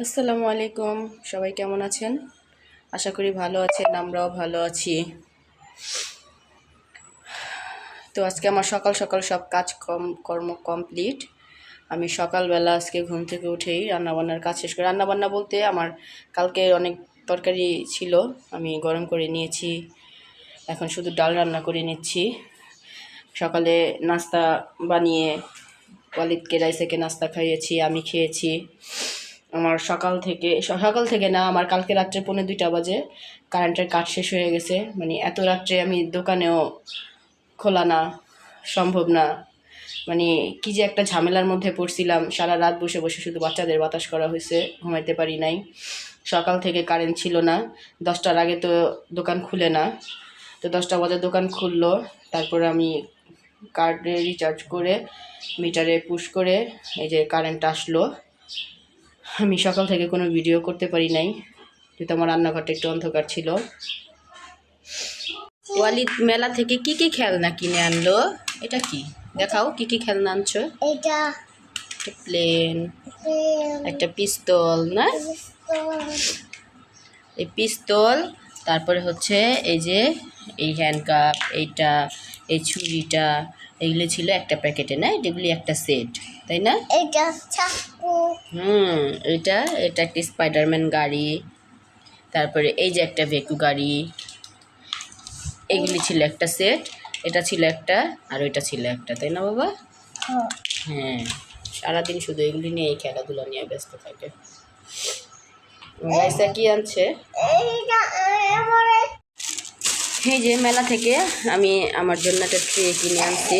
আসসালামু আলাইকুম। সবাই কেমন আছেন? আশা করি ভালো আছেন, আমরাও ভালো আছি। তো আজকে আমার সকাল সকাল সব কাজ কম, কর্ম কমপ্লিট। আমি সকালবেলা আজকে ঘুম থেকে উঠেই রান্নাবান্নার কাজ শেষ করি, রান্নাবান্না বলতে আমার কালকে অনেক তরকারি ছিল, আমি গরম করে নিয়েছি। এখন শুধু ডাল রান্না করে নিচ্ছি। সকালে নাস্তা বানিয়ে ওয়ালিদকে, রাইসাকে নাস্তা খাইয়েছি, আমি খেয়েছি। আমার সকাল থেকে সকাল থেকে না, আমার কালকে রাত্রে পৌনে দুইটা বাজে। কারেন্টের কাজ শেষ হয়ে গেছে। মানে এত রাত্রে আমি দোকানেও খোলা না, সম্ভব না। মানে কি যে একটা ঝামেলার মধ্যে পড়ছিলাম। সারা রাত বসে বসে শুধু বাচ্চাদের বাতাস করা হয়েছে, ঘুমাইতে পারি নাই। সকাল থেকে কারেন্ট ছিল না। দশটার আগে তো দোকান খুলে না। তো দশটা বাজে দোকান খুললো। তারপরে আমি কার্ডে রিচার্জ করে মিটারে পুশ করে, এই যে কারেন্ট আসলো। আমি সকাল থেকে কোনো ভিডিও করতে পারি নাই যেহেতু আমার রান্নাঘরটা একটু অন্ধকার ছিল। ওয়ালিদ মেলা থেকে কি কি খেলনা কিনে আনলো? এটা কি? দেখাও কি কি খেলনা আনছো? এটা একটা প্লেন একটা পিস্তল না? এই পিস্তল তারপরে হচ্ছে এই যে এই হ্যান্ডকাপ এইটা এই ছুরিটা এগুলি ছিল একটা প্যাকেটে না? এগুলি একটা সেট তাই না? এটা চাকু। হুম এটা এটা একটা স্পাইডারম্যান গাড়ি তারপরে এই যে একটা ভেকু গাড়ি এগুলি ছিল একটা সেট এটা ছিল একটা আর ওইটা ছিল একটা তাই না বাবা? হ্যাঁ। সারাদিন শুধু এগুলি নিয়ে এই খেলাধুলা নিয়ে ব্যস্ত থাকে। কি আনছে? এই যে মেলা থেকে আমি আমার জন্য একটা ট্রে কিনে আনছি।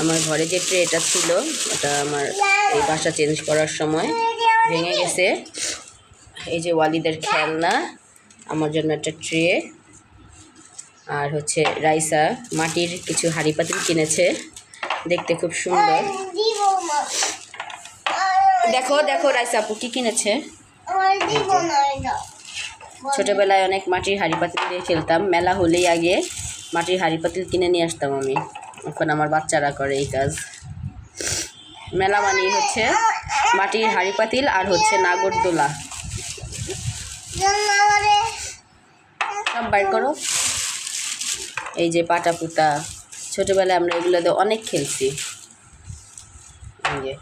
আমার ঘরে যে ট্রেটা ছিল ওটা আমার এই বাসা চেঞ্জ করার সময় ভেঙে গেছে। এই যে ওয়ালিদের খেলনা আমার জন্য একটা ট্রে আর হচ্ছে রাইসা মাটির কিছু হাঁড়ি পাতিল কিনেছে। দেখতে খুব সুন্দর। দেখো দেখো রাইসা আপু কি কিনেছে? ছোটোবেলায় অনেক মাটির হাঁড়ি পাতিল দিয়ে খেলতাম। মেলা হলেই আগে মাটির হাঁড়ি পাতিল কিনে নিয়ে আসতাম আমি। এখন আমার বাচ্চারা করে এই কাজ। মেলা মানেই হচ্ছে মাটির হাঁড়ি পাতিল আর হচ্ছে নাগরদোলা সব বাইর করো। এই যে পাটা পুতা। ছোটোবেলায় আমরা এগুলোতে অনেক খেলছি। এই যে।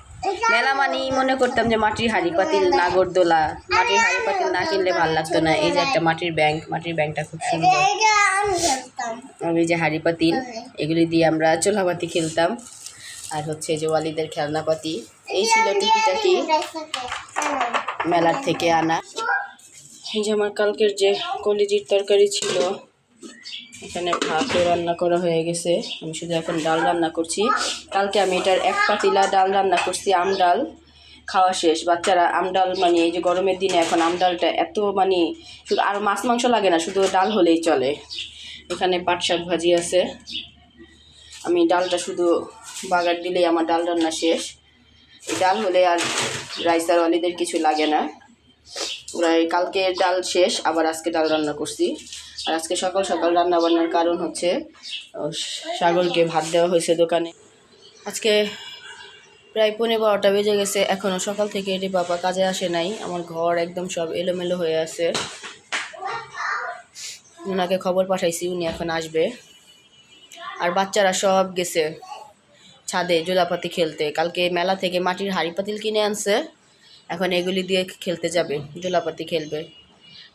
মেলা মানেই মনে করতাম যে মাটির হাঁড়ি পাতিল নাগরদোলা মাটির হাড়ি পাতিল না কিনলে ভালো লাগতো না। এই যে একটা মাটির ব্যাংক, মাটির ব্যাংকটা খুব সুন্দর। আর এই যে হাড়ি পাতিল এগুলি দিয়ে আমরা চোলাপাতি খেলতাম। আর হচ্ছে যে ওয়ালিদের খেলনাপাতি, এই ছিল টুকিটাকি মেলার থেকে আনা। এই যে আমার কালকের যে কলিজির তরকারি ছিল এখানে ভাতও রান্না করা হয়ে গেছে। আমি শুধু এখন ডাল রান্না করছি। কালকে আমি এটার এক পাতিলা ডাল রান্না করছি, আম ডাল। খাওয়া শেষ। বাচ্চারা আম ডাল মানে এই যে গরমের দিনে এখন আম ডালটা এত মানে শুধু আর মাছ, মাংস লাগে না, শুধু ডাল হলেই চলে। এখানে পাট শাক ভাজি আছে। আমি ডালটা শুধু বাগার দিলেই আমার ডাল রান্না শেষ। ডাল হলে আর রাইসার ওয়ালিদের কিছু লাগে না। ওরা কালকে ডাল শেষ, আবার আজকে ডাল রান্না করছি। আর আজকে সকাল সকাল রান্না বান্নার কারণ হচ্ছে সাগরকে ভাত দেওয়া হয়েছে দোকানে। আজকে প্রায় পনেরো বারোটা বেজে গেছে এখনও সকাল থেকে এটি বাবা কাজে আসে নাই, আমার ঘর একদম সব এলোমেলো হয়ে আছে। ওনাকে খবর পাঠাইছি, উনি এখন আসবে। আর বাচ্চারা সব গেছে ছাদে জোলাপাতি খেলতে। কালকে মেলা থেকে মাটির হাড়ি পাতিল কিনে আনছে, এখন এগুলি দিয়ে খেলতে যাবে, জোলাপাতি খেলবে।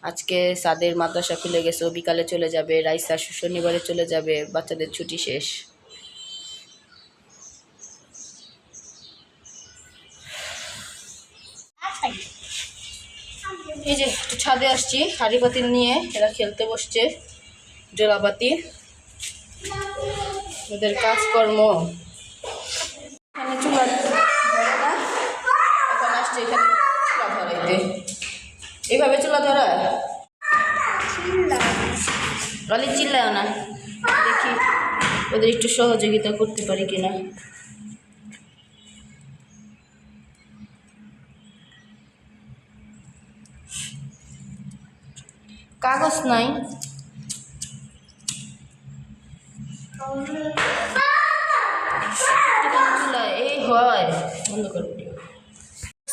আজকে সাদের মাদ্রাসা খুলে গেছে বিকালে চলে যাবে, রাইসা শনিবারে চলে যাবে, বাচ্চাদের ছুটি শেষ। এই যে একটু ছাদে আসছি, হাঁড়ি পাতিল নিয়ে, এরা খেলতে বসছে জোলাপাতি ওদের কাজকর্ম। এখানে চুলা ধরে না এখন আসছে এখানে চুলা ধরাইতে এইভাবে চুলা ধরা। রলি চিল্লায় না। দেখি ওদের একটু সহযোগিতা করতে পারি কিনা। কাগজ নাই। এই হয় বন্ধ করে। দিও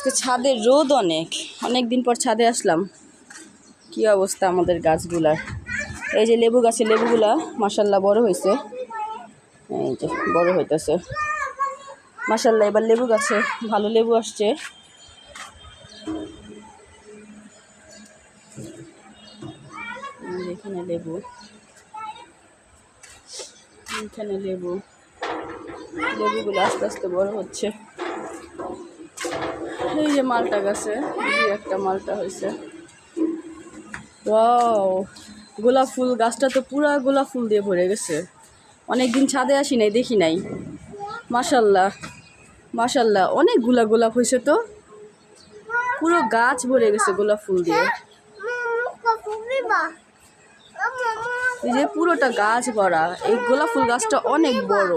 আজকে ছাদের রোদ অনেক। অনেক দিন পর ছাদে আসলাম। কি অবস্থা আমাদের গাছগুলার। এই যে লেবু গাছে লেবুগুলা মাসাল্লাহ বড় হয়েছে এই যে বড় হইতেছে। মাসাল্লাহ এবার লেবু গাছে ভালো লেবু আসছে। এখানে লেবু। এখানে লেবু। লেবুগুলো আস্তে আস্তে বড় হচ্ছে। এই যে মালটা গাছে দুই একটা মালটা হয়েছে। ওয়াও গোলাপ ফুল গাছটা তো পুরা গোলাপ ফুল দিয়ে ভরে গেছে। অনেক দিন ছাদে আসি নাই দেখি নাই। মাশাল্লাহ মাশাল্লাহ অনেকগুলা গোলাপ হয়েছে তো। পুরো গাছ ভরে গেছে গোলাপ ফুল দিয়ে। এই যে পুরোটা গাছ ভরা এই গোলাপ ফুল গাছটা অনেক বড়।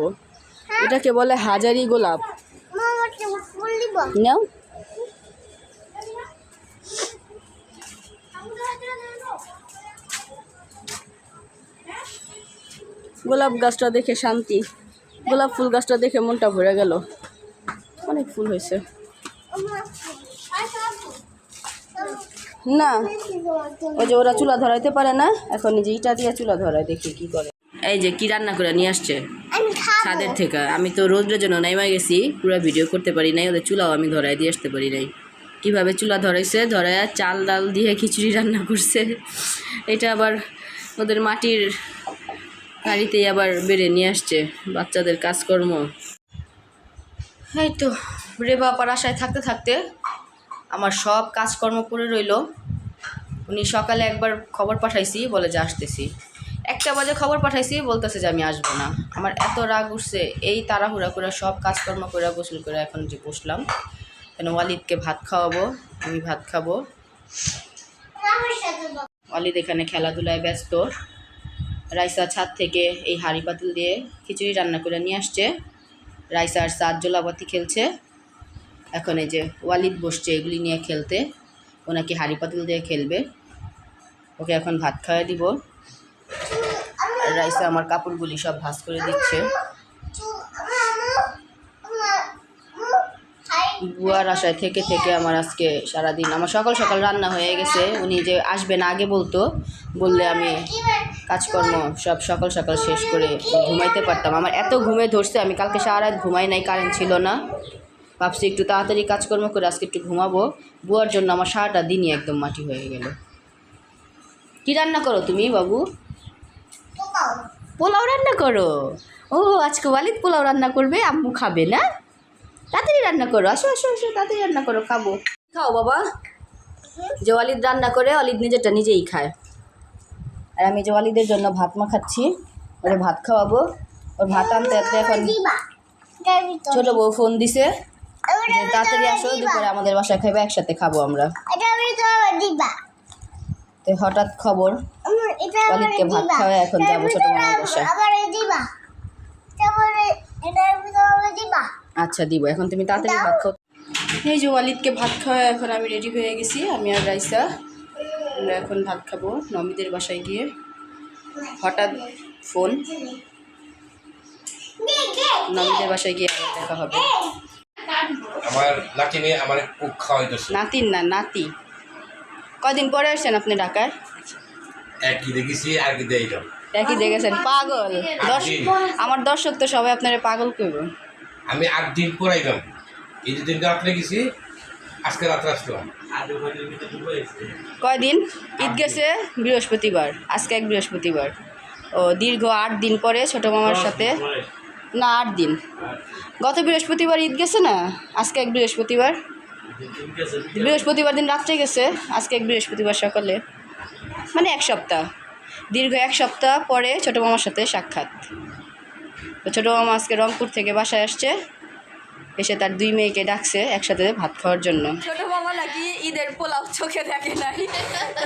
এটাকে বলে হাজারি গোলাপ। নাও। গোলাপ গাছটা দেখে শান্তি। গোলাপ ফুল গাছটা দেখে মনটা ভরে গেল। অনেক ফুল হয়েছে। না ওই যে ওরা চুলা ধরাইতে পারে না এখন নিজে ইটা দিয়ে চুলা ধরায় দেখি কি করে। এই যে কি রান্না করে নিয়ে আসছে? ছাদের থেকে। আমি তো রোদ্রের জন্য নাইমা গেছি পুরো ভিডিও করতে পারি নাই ওদের চুলাও আমি ধরাই দিয়ে আসতে পারি নাই। কীভাবে চুলা ধরাইছে? ধরায় চাল ডাল দিয়ে খিচুড়ি রান্না করছে। এটা আবার ওদের মাটির গাড়িতেই আবার বেড়ে নিয়ে আসছে বাচ্চাদের কাজকর্ম। এই তো রেবা আপার আশায় থাকতে থাকতে আমার সব কাজকর্ম করে রইল। উনি সকালে একবার খবর পাঠাইছি বলে যে আসতেছি। একটা বাজে খবর পাঠাইছি বলতেছে যে আমি আসব না। আমার এত রাগ উঠছে এই তাড়াহুড়া করে সব কাজকর্ম করে গোসল করে এখন যে বসলাম কেন ওয়ালিদকে ভাত খাওয়াবো আমি ভাত খাব। ওয়ালিদ এখানে খেলাধুলায় ব্যস্ত। রাইসা ছাদ থেকে এই হাঁড়ি পাতিল দিয়ে খিচুড়ি রান্না করে নিয়ে আসছে। রাইসার সাত জোলাবাতি খেলছে। এখন এই যে ওয়ালিদ বসছে এগুলি নিয়ে খেলতে। ওনাকে নাকি হাঁড়ি পাতিল দিয়ে খেলবে। ওকে এখন ভাত খাওয়াই দিব। রাইসা আমার কাপড়গুলি সব ভাস করে দিচ্ছে। বুয়ার আশায় থেকে থেকে আমার আজকে সারাদিন আমার সকাল সকাল রান্না হয়ে গেছে। উনি যে আসবেন আগে বলতো বললে আমি কাজকর্ম সব সকাল সকাল শেষ করে ঘুমাইতে পারতাম। আমার এত ঘুমে ধরছে আমি কালকে সারা রাত ঘুমাই নাই কারেন্ট ছিল না। ভাবছি একটু তাড়াতাড়ি কাজকর্ম করে আজকে একটু ঘুমাবো। বুয়ার জন্য আমার সারাটা দিনই একদম মাটি হয়ে গেল। কি রান্না করো তুমি বাবু? পোলাও রান্না করো? ও আজকে ওয়ালিদ পোলাও রান্না করবে আম্মু খাবে না? তাড়াতাড়ি রান্না করো, আসো আসো আসো, তাড়াতাড়ি রান্না করো, খাব। খাও বাবা। যে ওয়ালিদ রান্না করে ওয়ালিদ নিজেরটা নিজেই খায়। আর আমি জওয়ালিদের জন্য ভাত মাখাচ্ছি। ওরে ভাত খাওয়াবো। ওর ভাত আনতে আনতে এখন ছোট বউ ফোন দিছে তাড়াতাড়ি আসো, দুপুরে আমাদের বাসায় খাইবে, একসাথে খাব আমরা। তো হঠাৎ খবর, অলিদকে ভাত খাওয়ায় এখন যাব ছোট মামার বাসায়। আচ্ছা দিব। এখন তুমি তাড়াতাড়ি ভাত খাও। এই যে ওয়ালিদকে ভাত খাওয়া এখন আমি রেডি হয়ে গেছি। আমি আর রাইসা আমরা এখন ভাত খাব নমিদের বাসায় গিয়ে। হঠাৎ ফোন। নমিদের বাসায় গিয়ে আবার দেখা হবে। আমার লাঠি নিয়ে আমার কুক খাওয়াইতেছে। নাতিন না নাতি। কদিন পরে আসছেন আপনি ঢাকায়? একই দেখেছি আর কি দেয় একই দেখেছেন। পাগল। দশ আমার দর্শক তো সবাই আপনারা পাগল করবে। আমি আট দিন পরাইলাম এই দুদিন রাত্রে গেছি আজকে রাত্রে আসলাম। কয়দিন? ঈদ গেছে বৃহস্পতিবার আজকে এক বৃহস্পতিবার। ও দীর্ঘ আট দিন পরে ছোট মামার সাথে। না আট দিন। গত বৃহস্পতিবার ঈদ গেছে না? আজকে এক বৃহস্পতিবার। বৃহস্পতিবার দিন রাত্রে গেছে আজকে এক বৃহস্পতিবার সকালে। মানে এক সপ্তাহ। দীর্ঘ এক সপ্তাহ পরে ছোট মামার সাথে সাক্ষাৎ। তো ছোটো মামা আজকে রংপুর থেকে বাসায় আসছে। এসে তার দুই মেয়েকে ডাকছে একসাথে ভাত খাওয়ার জন্য। ছোট মামা নাকি ঈদের পোলাও চোখে দেখে নাই।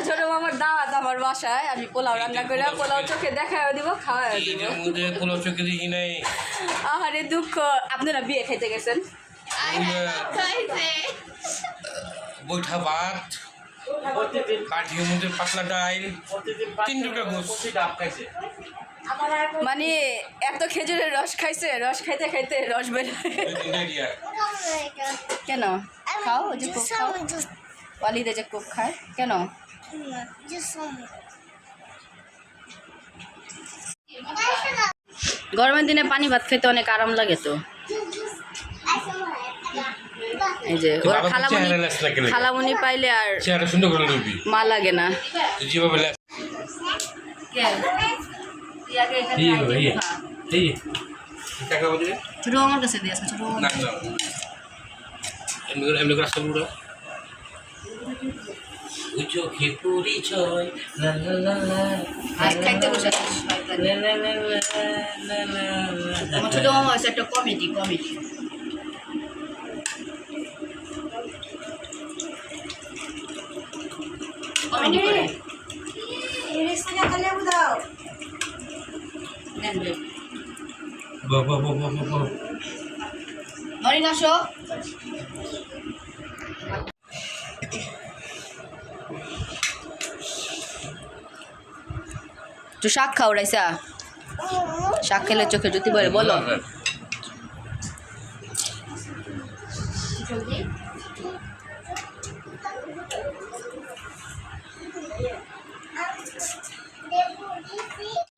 ছোট মামার দাওয়াত আমার বাসায়। আমি পোলাও রান্না করে পোলাও চোখে দেখাও দিব খাওয়াও দিব। চোখে দেখি নাই। আহারে দুঃখ। আপনারা বিয়ে খেতে গেছেন? বৈঠা ভাত মধ্যে পাতলা ডাইল তিন টুকরা গোস মানে এত খেজুরের রস খাইছে রস খাইতে খাইতে রস বের কেন? খাও, যে কোক খাও। ওয়ালিদে যে কোক খায় কেন? গরমের দিনে পানি ভাত খেতে অনেক আরাম লাগে তো। এই যে ওর। খালামণি পাইলে আর মা লাগে না। যেভাবে ছোট আমার কাছে দিয়ে ছোট এমনি করে আসতে চোখে পরিচয় খাইতে বসে। আমার ছোট মামা হয়েছে একটা কমেডি কমেডি কমেডি করে তুই শাক খাও রাইসা। শাক খেলে চোখে জ্যোতি বলে বলো।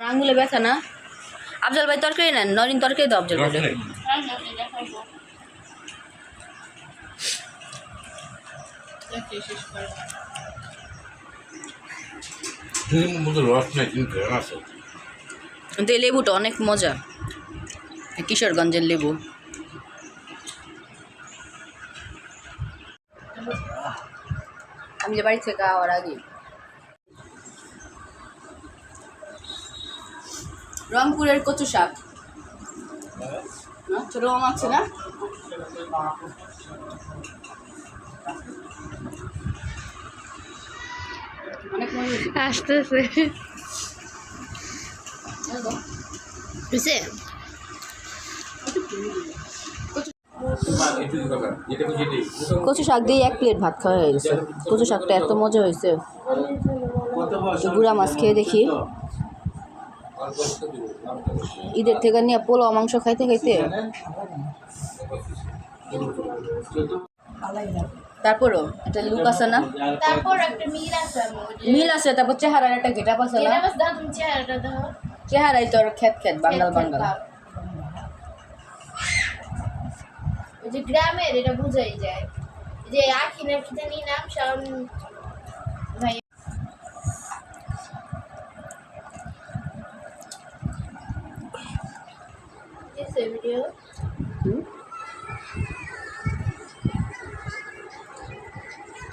আঙ্গুলে ব্যথা না? আফজল ভাই তরকারি নেন? নরিন তরকারি দাও আফজল ভাই কিন্তু এই লেবুটা অনেক মজা। কিশোরগঞ্জের লেবু। আমি যে বাড়ি থেকে আওয়ার আগে রংপুরের কচু শাক। ছোট মামা আছে না। আসতেছে। কচু শাক দিয়ে এক প্লেট ভাত খাওয়া হয়ে গেছে। কচু শাকটা এত মজা হয়েছে। গুড়া মাছ খেয়ে দেখি। ঈদের থেকে নিয়ে পোলাও মাংস খাইতে খাইতে? তারপরও? একটা লুক আছে না? তারপর একটা মিল আছে মিল আছে তারপর চেহারার একটা গেটাপ আছে না? চেহারাই তোর খেত বাঙ্গাল বাঙ্গাল। যে গ্রামের এটা বুঝাই যায়। যে আখি না কি জানি নাম কিসে ভিডিও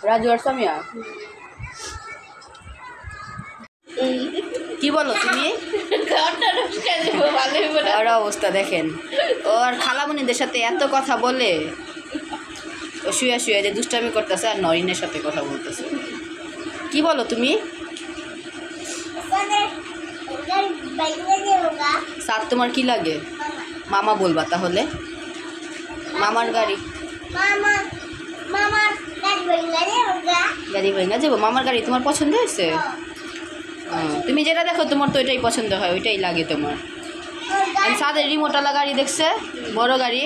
রাজু আর সামিয়া? কি বলো তুমি? ওর অবস্থা দেখেন। ওর খালামণিদের সাথে এত কথা বলে ও শুয়ে শুয়ে যে দুষ্টামি করতেছে আর নরিনের সাথে কথা বলতেছে। কি বলো তুমি? স্যার তোমার কি লাগে? মামা বলবা তাহলে? মামার গাড়ি। গাড়ি ভেঙে যাব। মামার গাড়ি তোমার পছন্দ হয়েছে? তুমি যেটা দেখো তোমার তো ওইটাই পছন্দ হয় ওইটাই লাগে তোমার। সাদের রিমোটওয়ালা গাড়ি দেখছে? বড় গাড়ি।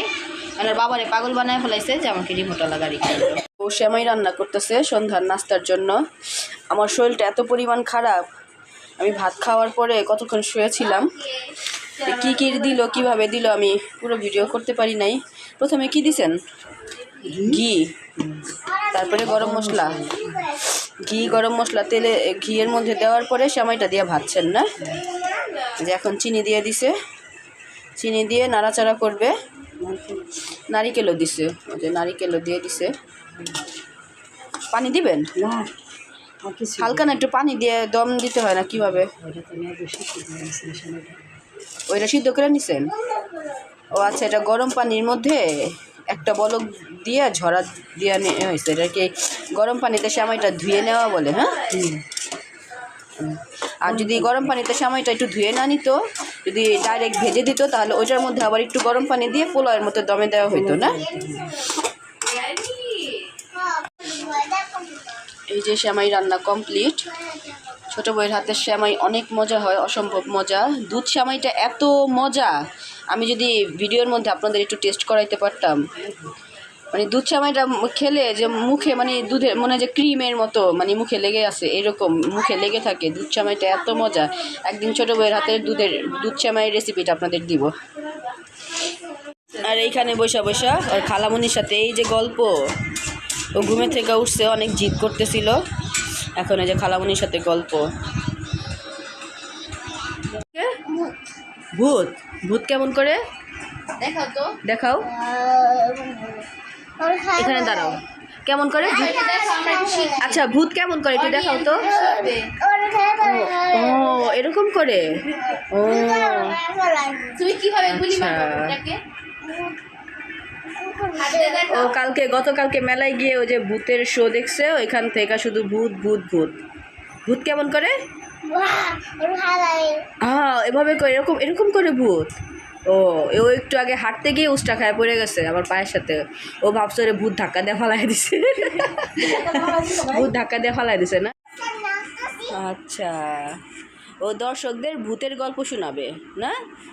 আর বাবারে পাগল বানায় ফেলাইছে যে আমাকে রিমোটওয়ালা গাড়ি কিনবে। ও সেমাই রান্না করতেছে সন্ধ্যার নাস্তার জন্য। আমার শরীরটা এত পরিমাণ খারাপ। আমি ভাত খাওয়ার পরে কতক্ষণ শুয়েছিলাম। কী কী দিল কীভাবে দিল আমি পুরো ভিডিও করতে পারি নাই। প্রথমে কি দিছেন? ঘি। তারপরে গরম মশলা। ঘি গরম মশলা তেলে ঘিয়ের মধ্যে দেওয়ার পরে সেমাইটা দিয়ে ভাজছেন না? যে এখন চিনি দিয়ে দিছে। চিনি দিয়ে নাড়াচাড়া করবে। নারিকেলও দিছে। ওই যে নারিকেলও দিয়ে দিছে। পানি দিবেন? হালকা না একটু পানি দিয়ে দম দিতে হয় না কীভাবে? ওইটা সিদ্ধ করে নিছেন? ও আচ্ছা এটা গরম পানির মধ্যে একটা বলক দিয়ে ঝরা দিয়ে নেওয়া হয়েছে এটাকে গরম পানিতে সেমাইটা ধুয়ে নেওয়া বলে হ্যাঁ? আর যদি গরম পানিতে সেমাইটা একটু ধুয়ে না নিত যদি ডাইরেক্ট ভেজে দিত তাহলে ওইটার মধ্যে আবার একটু গরম পানি দিয়ে পোলাওয়ের মতো দমে দেওয়া হইতো না? এই যে সেমাই রান্না কমপ্লিট। ছোট বইয়ের হাতের শ্যামাই অনেক মজা হয়, অসম্ভব মজা। দুধ সেমাইটা এত মজা, আমি যদি ভিডিওর মধ্যে আপনাদের একটু টেস্ট করাইতে পারতাম। মানে দুধ চামাইটা খেলে যে মুখে মানে দুধের মনে যে ক্রিমের মতো মানে মুখে লেগে আছে, এরকম মুখে লেগে থাকে, দুধ চামাইটা এত মজা। একদিন ছোটো বইয়ের হাতের দুধের, দুধ চামাইয়ের রেসিপিটা আপনাদের দিব। আর এইখানে বৈশা বৈশা আর খালামনির সাথে এই যে গল্প, ও ঘুমে থেকে উঠছে, অনেক জিদ করতেছিল। এখন এই যে খালামনির সাথে গল্প। ভূত। ভূত কেমন করে? দেখো তো। দেখাও। এখানে দাঁড়াও। কেমন করে? শিখি। আচ্ছা ভূত কেমন করে? একটু দেখাও তো। ও এরকম করে? ও। তুমি কীভাবে গুলি। ও কালকে গতকালকে মেলায় গিয়ে ওই যে ভূতের শো দেখছে ওইখান থেকে শুধু ভূত ভূত ভূত। ভূত কেমন করে? হ্যাঁ এভাবে করে এরকম এরকম করে ভূত। ও ও একটু আগে হাঁটতে গিয়ে উষ্টা খায় পড়ে গেছে আমার পায়ের সাথে। ও ভাবছে রে ভূত ধাক্কা দিয়ে ফালাই দিছে। ভূত ধাক্কা দিয়ে ফালাই দিছে না? আচ্ছা। ও দর্শকদের ভূতের গল্প শোনাবে না?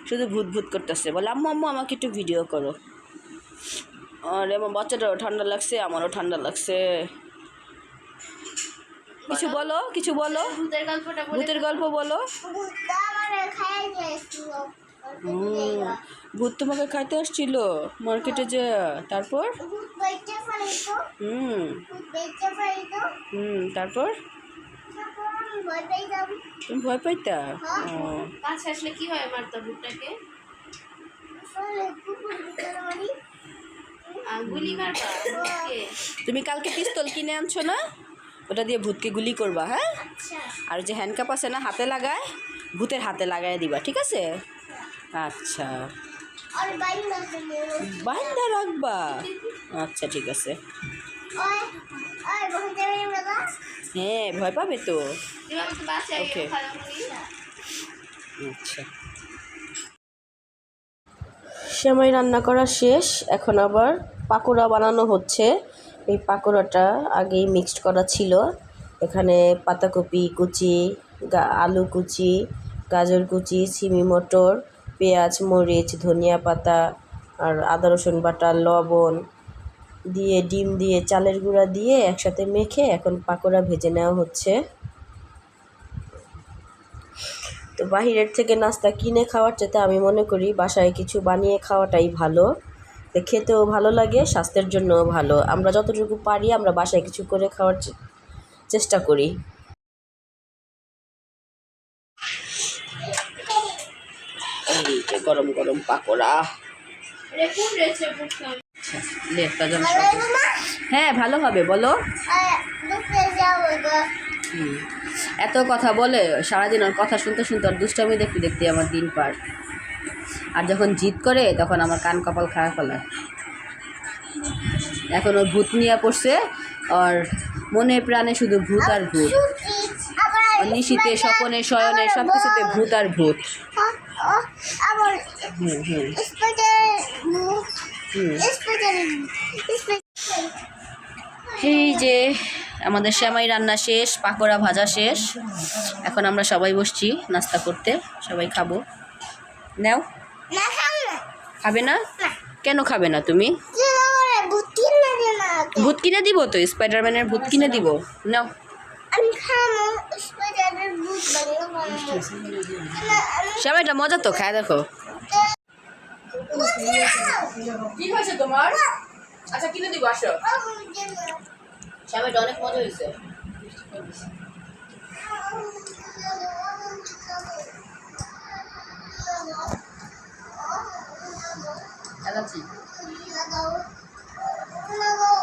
শুধু ভূত ভূত করতেছে। বলে আম্মু আম্মু আমাকে একটু ভিডিও করো। আরে আমার বাচ্চাটারও ঠান্ডা লাগছে আমারও ঠান্ডা লাগছে। কিছু বলো। কিছু বলো। ভূতের গল্পটা বলে ভূতের গল্প বলো। ভূত তোমাকে খাইতে আসছিল মার্কেটে যে তারপর? হুম। হুম তারপর? তুমি ভয় পাইতা? ও আসলে কি হয় মারতো ভূতটাকে আহ, গুলি মারবা ভূতকে? তুমি কালকে পিস্তল কিনে আনছো না? ওটা দিয়ে ভূতকে গুলি করবা হ্যাঁ? আর যে হ্যান্ডকাপ আছে না হাতে লাগায় ভূতের হাতে লাগায় দিবা ঠিক আছে? আচ্ছা। বাইন্দা রাখবা। আচ্ছা ঠিক আছে। হ্যাঁ ভয় পাবে তো. খালামণি। আচ্ছা। সেমাই রান্না করা শেষ এখন আবার পাকোড়া বানানো হচ্ছে। এই পাকোড়াটা আগেই মিক্সড করা ছিল। এখানে পাতাকপি কুচি আলু কুচি, গাজর কুচি, সিমি মটর, পেঁয়াজ, মরিচ, ধনিয়া পাতা আর আদা রসুন বাটা, লবণ দিয়ে, ডিম দিয়ে, চালের গুঁড়া দিয়ে একসাথে মেখে এখন পাকোড়া ভেজে নেওয়া হচ্ছে। তো বাহিরের থেকে নাস্তা কিনে খাওয়ার চাইতে আমি মনে করি বাসায় কিছু বানিয়ে খাওয়াটাই ভালো। তো খেতেও ভালো লাগে স্বাস্থ্যের জন্যও ভালো। আমরা যতটুকু পারি আমরা বাসায় কিছু করে খাওয়ার চে- চেষ্টা করি। গরম গরম পাকোড়া। হ্যাঁ ভালো হবে বলো। হুম। এত কথা বলে সারাদিন ওর কথা শুনতে শুনতে ওর দুষ্টামি দেখতে দেখতে আমার দিন পার। আর যখন জিদ করে, তখন আমার কান কপাল খারাপ ফেলায় এখন ওর ভূত নিয়ে পড়ছে, আর মনে প্রাণে শুধু ভূত আর ভূত। নিশীতে, স্বপনে, শয়নে সব কিছুতে ভূত আর ভূত। এই যে আমাদের শ্যামাই রান্না শেষ, পাকোড়া ভাজা শেষ। এখন আমরা সবাই বসছি নাস্তা করতে, সবাই খাব। নাও। খাবে না। কেন খাবে না তুমি? ভূত কিনে দিব তো? স্পাইডারম্যানের ভূত কিনে দিব। নাও। স্পাইডারের সবাইটা মজা তো খায় দেখো। কি হয়েছে তোমার? আচ্ছা কিনে দিব আসো। সবাইটা অনেক মজা হয়েছে।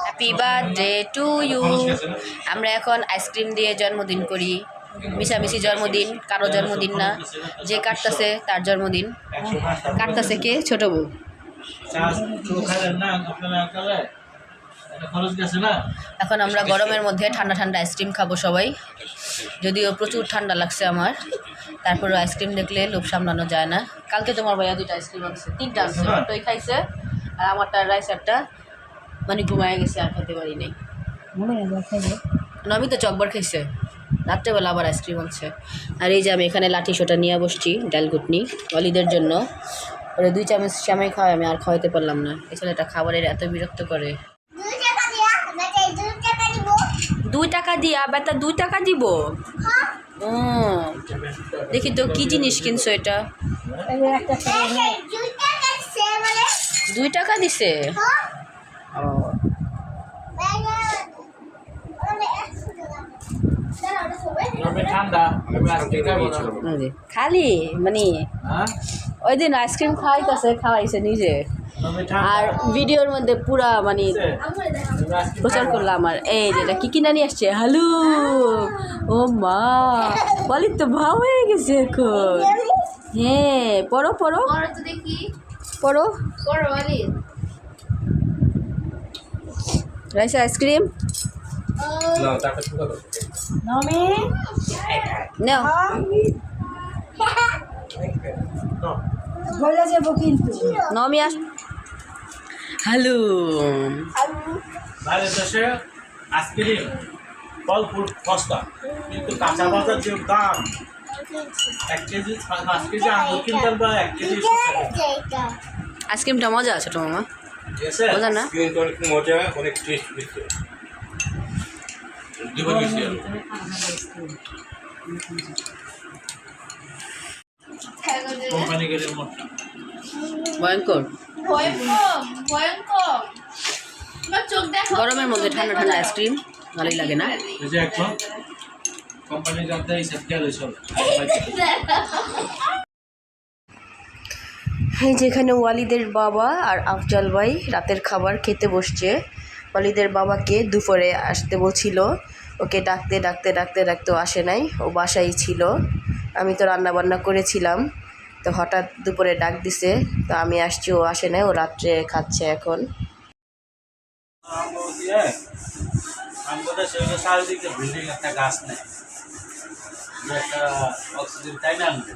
হ্যাপি বার্থডে টু ইউ আমরা এখন আইসক্রিম দিয়ে জন্মদিন করি। মিশামিশি জন্মদিন কারও জন্মদিন না। যে কাটতাছে তার জন্মদিন। কাটতাছে কে? ছোট বউ। এখন আমরা গরমের মধ্যে ঠান্ডা ঠান্ডা আইসক্রিম খাব সবাই। যদিও প্রচুর ঠান্ডা লাগছে আমার। তারপরে আইসক্রিম দেখলে লোভ সামলানো যায় না। কালকে তোমার ভাইয়া দুইটা আইসক্রিম আনছে। তিনটা আনছে। ওটাই খাইছে। আর আমারটা রাইস একটা মানে ঘুমায় গেছে আর খেতে পারি নাই। নমি তো চকবার খাইছে। রাত্রেবেলা আবার আইসক্রিম আনছে। আর এই যে আমি এখানে লাঠি সোটা নিয়ে বসছি ডাল ঘুটনি অলিদের জন্য। ওরা দুই চামচ শ্যামাই খাওয়াই আমি আর খাওয়াইতে পারলাম না। এছাড়া ছেলেটা খাবারের এত বিরক্ত করে। দুই টাকা দিয়া বেটা দুই টাকা দিব? ও দেখি তো কি জিনিস কিনছো এটা? দুই টাকা দিছে? ও। খালি মানে হ্যাঁ? ওই দিন আইসক্রিম খাওয়াইতেছে খাওয়াইছে নিজে। আর ভিডিওর মধ্যে পুরা মানে প্রচার করলাম আর এই যেটা কি কিনা নিয়ে আসছে। হ্যালো ও মা! বলি তো ভাও হয়ে গেছে এখন। হ্যাঁ পড়ো পড়ো। বড় তো পড়ো। Rice ice cream? নাও। নমি আস হ্যালো। বাইরের দেশে আইসক্রিম ফল ফুল সস্তা কিন্তু কাঁচা বাজার যে দাম এক কেজি পাঁচ কেজি আঙুর কিনতেন বা এক কেজি আইসক্রিমটা মজা আছে তো মামা? মজা না? কিন্তু অনেক মজা অনেক টেস্ট বেশি দুবার বেশি কোম্পানি গেলে ভয়ঙ্কর। ভয়ঙ্কর ভয়ঙ্কর। তোমার চোখ দেখো গরমের মধ্যে ঠান্ডা ঠান্ডা আইসক্রিম ভালোই লাগে না? এই যে এখন কোম্পানি জানতে হিসাব খেয়াল হয়েছিল এই যেখানে ওয়ালিদের বাবা আর আফজাল ভাই রাতের খাবার খেতে বসছে। ওয়ালিদের বাবাকে দুপুরে আসতে বলছিল ওকে ডাকতে ডাকতে ডাকতে ডাকতে আসে নাই ও বাসায় ছিল। আমি তো রান্না বান্না করেছিলাম। তো হঠাৎ দুপুরে ডাক দিছে তো আমি আসছি ও আসে নাই ও রাত্রে খাচ্ছে এখন। একটা গাছ নেই। একটা অক্সিজেন তাই না না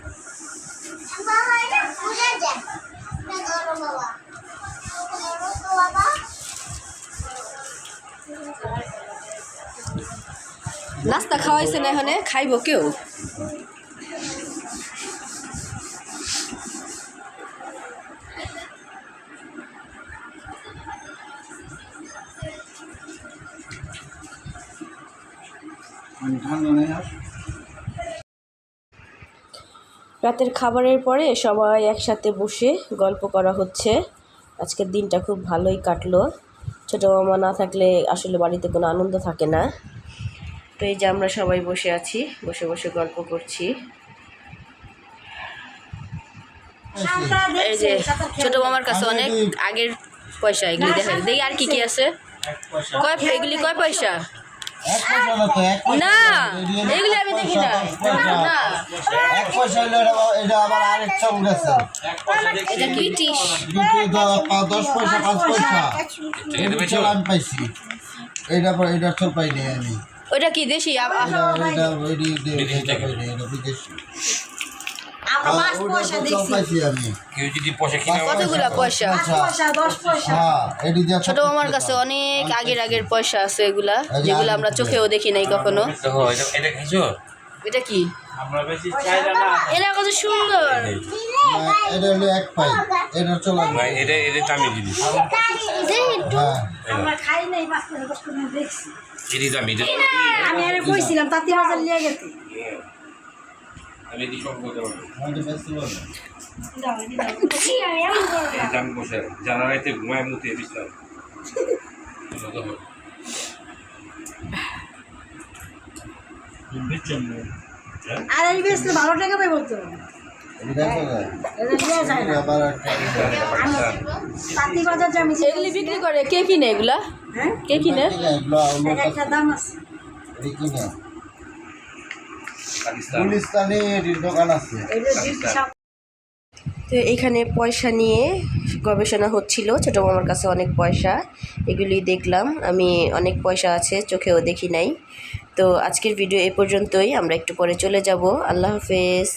নাস্তা খাওয়াইছে না এখানে? খাইব কেউ? রাতের খাবারের পরে সবাই একসাথে বসে গল্প করা হচ্ছে। আজকের দিনটা খুব ভালোই কাটলো। ছোটো মামা না থাকলে আসলে বাড়িতে কোনো আনন্দ থাকে না। তো এই যে আমরা সবাই বসে আছি, বসে বসে গল্প করছি। এই যে ছোট মামার কাছে অনেক আগের পয়সা এগুলি দেখা দেখি আর কি কি আছে? কয়, এগুলি কয় পয়সা? না তো এক পয়সা না না। এগুলি আমি দেখি না দশ পয়সা। না এক পয়সা হইলে এটা- এটা আবার এটা দশ পয়সা পাঁচ পয়সা এটা আমি পাইছি এটা চল পাইনি আমি ওইটা কি দেশি পাইছি আমি। কেউ যদি পয়সা কিনে কতগুলা পয়সা? পয়সা হ্যাঁ দিয়া ছোট মামার কাছে অনেক আগের আগের পয়সা আছে এগুলা যেগুলো আমরা চোখেও দেখি নাই কখনো। এটা এটা এটা কি? আমরা বেশি চাই না না। এটা কত সুন্দর। এটা হলো এক পাই। এটার চল আমি ভাই এটা এটা দামি জিনিস। হ্যাঁ। আমরা খাই নাই পাঁচ টাকা দশ টাকা দেখছি। এটি দামি আমি আরে কইছিলাম তাতে বাজার লিয়ে গেছে। আমি এটি সব বলতে পারব। আমাদের বেশি বলে দাও এনে দাও এই দামি বসে জানা ঘুমায় মুতে আর এই ভালো টাকা পাই বলতো এগুলি বিক্রি করে কে কিনে এগুলা? হ্যাঁ? কে কিনে? একটা দাম আছে। গুলিস্তানে এটির দোকান আছে। এটা দিচ্ছি সব তো এখানে পয়সা নিয়ে গবেষণা হচ্ছিল ছোটো মামার কাছে অনেক পয়সা। এগুলি দেখলাম আমি অনেক পয়সা আছে চোখেও দেখি নাই। তো আজকের ভিডিও এ পর্যন্তই আমরা একটু পরে চলে যাব। আল্লাহ হাফেজ।